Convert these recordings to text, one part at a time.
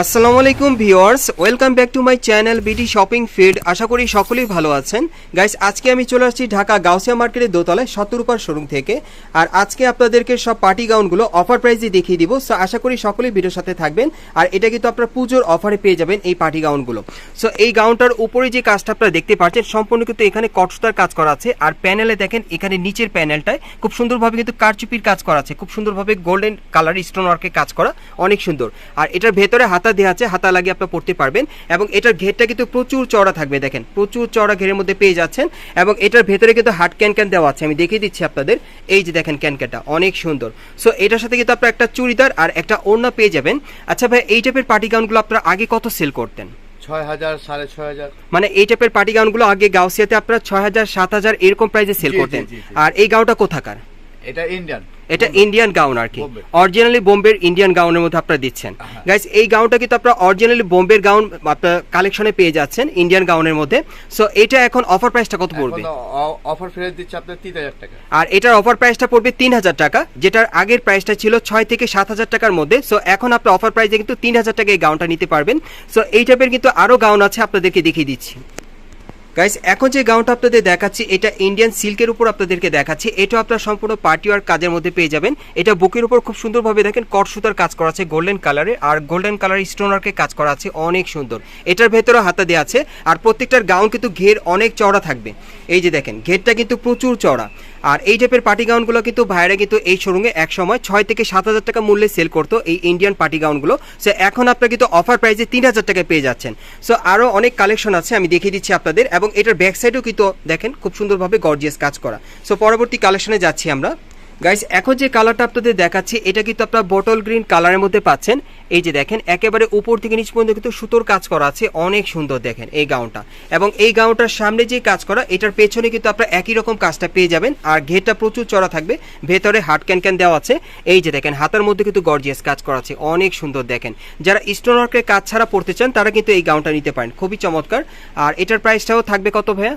আসসালামু আলাইকুম viewers, welcome back to my channel BD shopping feed আশা করি সকলেই ভালো আছেন। গাইস, আজকে আমি চলে আসছি ঢাকা গাউসিয়া মার্কেটের দোতলায় সত্তরূপার শোরুম থেকে। আর আজকে আপনাদেরকে সব পার্টি গাউনগুলো অফার প্রাইসে দেখিয়ে দিব। সো আশা করি সকলেই ভিডিওর সাথে থাকবেন। আর এটা কিন্তু আপনার পুজোর অফারে পেয়ে যাবেন এই পার্টি গাউনগুলো সো এই গাউনটার উপরে যে কাজটা আপনারা দেখতে পাচ্ছেন, সম্পূর্ণ কিন্তু এখানে কটসুতার কাজ করা আছে। আর প্যানেলে দেখেন, এখানে নিচের প্যানেলটায় খুব সুন্দরভাবে কিন্তু কারচুপির কাজ করা আছে। খুব সুন্দরভাবে গোল্ডেন কালার স্টোন ওয়ার্কের কাজ করা, অনেক সুন্দর। আর এটার ভেতরে হাতা দেওয়া আছে হাতা লাগিয়ে আপনারা পড়তে পারবেন। এবং এটার ঘেরটা কিন্তু প্রচুর চড়া থাকবে দেখেন। প্রচুর চড়া ঘেরের মধ্যে পেয়ে যাচ্ছেন। এবং এটার ভেতরে কিন্তু হাট ক্যান ক্যান দেওয়া আছে। আমি দেখিয়ে দিচ্ছি আপনাদের। এই যে দেখেন ক্যান ক্যানটা অনেক সুন্দর। সো এটার সাথে কিন্তু আপনারা একটা চুড়িদার আর একটা ওড়না পেয়ে যাবেন। আচ্ছা ভাই এই টাইপের পার্টি গাউনগুলো আপনারা আগে কত সেল করতেন? ছয় হাজার সাড়ে ছয় হাজার। মানে এই টাইপের পার্টি গাউনগুলো আগে গাউসিয়াতে আপনারা ছয় হাজার সাত হাজার এরকম প্রাইসে সেল করতেন। আর এই গাউনটা কোথাকার? এটা ইন্ডিয়ান এটা ইন্ডিয়ান গাউন আর কি। অরিজিনালি বোম্বের ইন্ডিয়ান গাউনের মধ্যে আপনারা দিচ্ছেন। হ্যাঁ। গাইস এই গাউনটা কিন্তু আপনারা অরিজিনালি বোম্বের গাউন আপনার কালেকশনে পেয়ে যাচ্ছেন ইন্ডিয়ান গাউনের মধ্যে। সো এটা এখন অফার প্রাইসটা কত পড়বে? অফার ফেরত দিচ্ছে আপনার তিন হাজার টাকা। আর এটার অফার প্রাইসটা পড়বে তিন হাজার টাকা যেটার আগের প্রাইসটা ছিল ছয় থেকে সাত হাজার টাকার মধ্যে। সো এখন আপনার অফার প্রাইসে কিন্তু তিন হাজার টাকা এই গাউনটা নিতে পারবেন। সো এই টাইপের কিন্তু আরও গাউন আছে আপনাদেরকে দেখিয়ে দিচ্ছি। গাইস এখন যে গাউনটা আপনাদের দেখাচ্ছি, এটা ইন্ডিয়ান সিল্কের উপর আপনাদেরকে দেখাচ্ছি। এটা আপনার সম্পূর্ণ পার্টি ওয়ার কাজের মধ্যে পেয়ে যাবেন। এটা বুকের উপর খুব সুন্দরভাবে দেখেন, কট সুতার কাজ করা আছে গোল্ডেন কালারে আর গোল্ডেন কালার স্টোন ওয়ার্কের কাজ করা আছে, অনেক সুন্দর। এটার ভেতরে হাতা দেওয়া আছে, আর প্রত্যেকটার গাউন কিন্তু ঘের অনেক চওড়া থাকবে। এই যে দেখেন, ঘেরটা কিন্তু প্রচুর চওড়া। আর এই টাইপের পার্টি গাউনগুলো কিন্তু ভাইরা কিন্তু এই শোরুমে এক সময় ছয় থেকে সাত হাজার টাকা মূল্যে সেল করতো এই ইন্ডিয়ান পার্টি গাউনগুলো সো এখন আপনারা কিন্তু অফার প্রাইসে তিন হাজার টাকায় পেয়ে যাচ্ছেন। সো আরও অনেক কালেকশন আছে, আমি দেখিয়ে দিচ্ছি আপনাদের। এবং এটার ব্যাক সাইডেও কিন্তু দেখেন খুব সুন্দরভাবে গর্জিয়াস কাজ করা। সো পরবর্তী কালেকশনে যাচ্ছি আমরা। গাইস এখন যে কালারটা আপনাদের দেখাচ্ছি, এটা কিন্তু আপনারা বটল গ্রিন কালারের মধ্যে পাচ্ছেন। এই যে দেখেন একেবারে উপর থেকে নিচ পর্যন্ত কিন্তু সুতোর কাজ করা আছে অনেক সুন্দর দেখেন এই গাউনটা। এবং এই গাউনটার সামনে যে কাজ করা এটার পেছনে কিন্তু আপনারা একই রকম কাজটা পেয়ে যাবেন আর ঘেরটা প্রচুর চড়া থাকবে ভেতরে হাট ক্যান ক্যান দেওয়া আছে। এই যে দেখেন হাতার মধ্যে কিন্তু গর্জিয়াস কাজ করা আছে অনেক সুন্দর দেখেন। যারা স্টোন ওয়ার্কের কাজ ছাড়া পড়তে চান তারা কিন্তু এই গাউনটা নিতে পারেন খুবই চমৎকার। আর এটার প্রাইসটাও থাকবে কত ভাইয়া?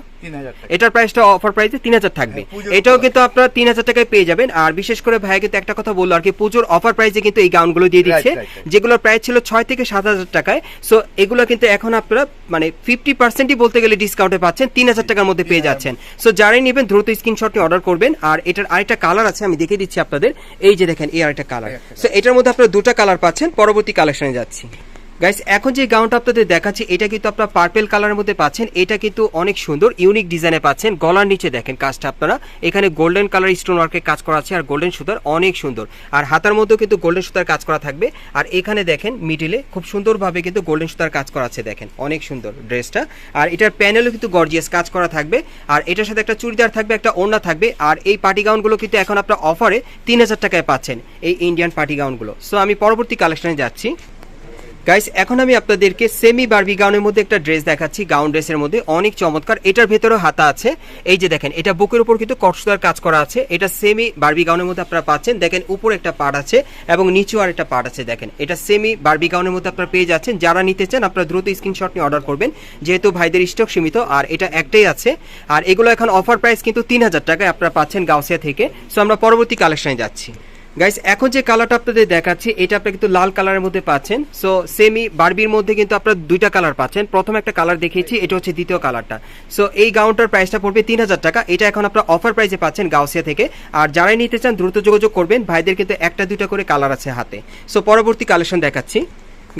এটার প্রাইসটা অফার প্রাইসে তিন হাজার থাকবে। হ্যাঁ, এটাও কিন্তু আপনারা তিন হাজার টাকায় পেয়ে যাবেন আর বিশেষ করে ভাইয়া কিন্তু একটা কথা বলল আর কি পুজোর অফার প্রাইসে কিন্তু এই গাউনগুলো দিয়ে দিচ্ছে। Right, প্রায় প্রাইস ছিল ছয় থেকে সাত হাজার টাকায়। সো এগুলো কিন্তু এখন আপনারা মানে ফিফটি পার্সেন্টই বলতে গেলে ডিসকাউন্টে পাচ্ছেন তিন হাজার টাকার মধ্যে পেয়ে যাচ্ছেন। সো যারাই নেবেন দ্রুত স্ক্রিনশটটি অর্ডার করবেন। আর এটার আরেকটা কালার আছে আমি দেখিয়ে দিচ্ছি আপনাদের। এই যে দেখেন এই আরেকটা কালার সো এটার মধ্যে আপনারা দুটা কালার পাচ্ছেন। পরবর্তী কালেকশনে যাচ্ছি। গাইস এখন যে গাউনটা আপনাদের দেখাচ্ছি, এটা কিন্তু আপনারা পার্পেল কালারের মধ্যে পাচ্ছেন। এটা কিন্তু অনেক সুন্দর ইউনিক ডিজাইনে পাচ্ছেন। গলার নিচে দেখেন কাজটা আপনারা। এখানে গোল্ডেন কালার স্টোন ওয়ার্কের কাজ করা আছে আর গোল্ডেন সুতার অনেক সুন্দর। আর হাতার মধ্যেও কিন্তু গোল্ডেন সুতার কাজ করা থাকবে। আর এখানে দেখেন মিডিলে খুব সুন্দরভাবে কিন্তু গোল্ডেন সুতার কাজ করা আছে দেখেন। অনেক সুন্দর ড্রেসটা। আর এটার প্যানেলও কিন্তু গর্জিয়াস কাজ করা থাকবে। আর এটার সাথে একটা চুড়িদার থাকবে, একটা ওড়না থাকবে। আর এই পার্টি গাউনগুলো কিন্তু এখন আপনার অফারে তিন হাজার টাকায় পাচ্ছেন, এই ইন্ডিয়ান পার্টি গাউনগুলো সো আমি পরবর্তী কালেকশনে যাচ্ছি। গাইস এখন আমি আপনাদেরকে সেমি বারবি গাউনের মধ্যে একটা ড্রেস দেখাচ্ছি। গাউন ড্রেসের মধ্যে অনেক চমৎকার। এটার ভেতরেও হাতা আছে। এই যে দেখেন, এটা বুকের উপর কিন্তু কটসুদার কাজ করা আছে। এটা সেমি বারবি গাউনের মধ্যে আপনারা পাচ্ছেন। দেখেন, উপরে একটা পার্ট আছে এবং নিচেও আর একটা পার্ট আছে, দেখেন। এটা সেমি বারবি গাউনের মধ্যে আপনারা পেয়ে যাচ্ছেন। যারা নিতে চান, আপনারা দ্রুত স্ক্রিনশট নিয়ে অর্ডার করবেন। যেহেতু ভাইদের স্টক সীমিত, আর এটা একটাই আছে। আর এগুলো এখন অফার প্রাইস কিন্তু তিন হাজার টাকায় আপনারা পাচ্ছেন গাউসিয়া থেকে। সো আমরা পরবর্তী কালেকশনে যাচ্ছি। গাইস এখন যে কালারটা আপনাদের দেখাচ্ছি, এটা আপনারা কিন্তু লাল কালারের মধ্যে পাচ্ছেন। সো সেমি বারবির মধ্যে কিন্তু আপনারা দুইটা কালার পাচ্ছেন। প্রথম একটা কালার দেখিয়েছি, এটা হচ্ছে দ্বিতীয় কালারটা সো এই গাউনটার প্রাইসটা পড়বে তিন হাজার টাকা। এটা এখন আপনারা অফার প্রাইসে পাচ্ছেন গাউসিয়া থেকে। আর যারাই নিতে চান, দ্রুত যোগাযোগ করবেন। ভাইদের কিন্তু একটা দুইটা করে কালার আছে হাতে। সো পরবর্তী কালেকশন দেখাচ্ছি।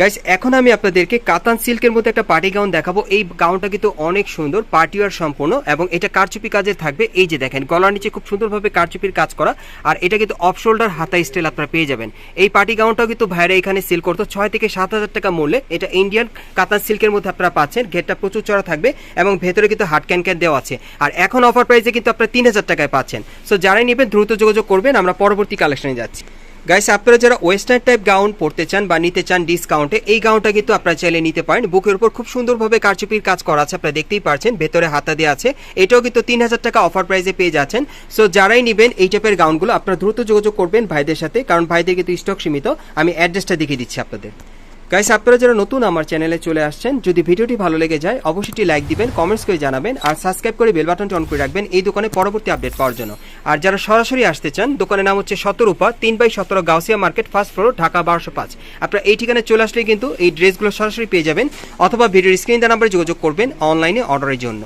গাইস এখন আমি আপনাদেরকে কাতান সিল্কের মধ্যে একটা পার্টি গাউন দেখাবো। এই গাউনটা কিন্তু অনেক সুন্দর পার্টি ওয়ার সম্পূর্ণ এবং এটা কারচুপি কাজের থাকবে। এই যে দেখেন, গলার নিচে খুব সুন্দরভাবে কারচুপির কাজ করা আর এটা কিন্তু অফ শোল্ডার হাতা স্টাইল আপনারা পেয়ে যাবেন। এই পার্টি গাউনটাও কিন্তু ভাইরা এখানে সেল করতো, ছয় থেকে সাত হাজার টাকা মূল্যে। এটা ইন্ডিয়ান কাতান সিল্কের মধ্যে আপনারা পাচ্ছেন, ঘেরটা প্রচুর চড়া থাকবে এবং ভেতরে কিন্তু হাট ক্যান ক্যান দেওয়া আছে। আর এখন অফার প্রাইসে কিন্তু আপনারা তিন হাজার টাকায় পাচ্ছেন। সো যারাই নেবেন, দ্রুত যোগাযোগ করবেন, আমরা পরবর্তী কালেকশনে যাচ্ছি। গাইস আপনারা যারা ওয়েস্টার্ন টাইপ গাউন পড়তে চান বা নিতে চান ডিসকাউন্টে এই গাউনটা কিন্তু আপনারা চাইলে নিতে পারেন। বুকের উপর খুব সুন্দরভাবে কারচুপির কাজ করা আছে, আপনারা দেখতেই পারছেন, ভেতরে হাতা দেওয়া আছে। এটাও কিন্তু তিন হাজার টাকা অফার প্রাইসে পেয়ে যাচ্ছেন। সো যারাই নেবেন এই টাইপের গাউনগুলো আপনারা দ্রুত যোগাযোগ করবেন ভাইদের সাথে, কারণ ভাইদের কিন্তু স্টক সীমিত। আমি অ্যাড্রেসটা দেখিয়ে দিচ্ছি আপনাদের। গাইস আপনারা যারা নতুন আমার চ্যানেলে চলে আসছেন, যদি ভিডিওটি ভালো লেগে যায়, অবশ্যই লাইক দিবেন কমেন্টস করে জানাবেন, আর সাবস্ক্রাইব করে বেল বাটনটি অন করে রাখবেন এই দোকানে পরবর্তী আপডেট পাওয়ার জন্য। আর যারা সরাসরি আসতে চান, দোকানের নাম হচ্ছে শতরূপা তিন বাই সতেরো Gausia market first floor Dhaka বারোশো পাঁচ। আপনারা এই ঠিকানায় চলে আসলে কিন্তু এই ড্রেসগুলো সরাসরি পেয়ে যাবেন, অথবা ভিডিওর স্ক্রিন দেওয়া নাম্বারে যোগাযোগ করবেন অনলাইনে অর্ডারের জন্য।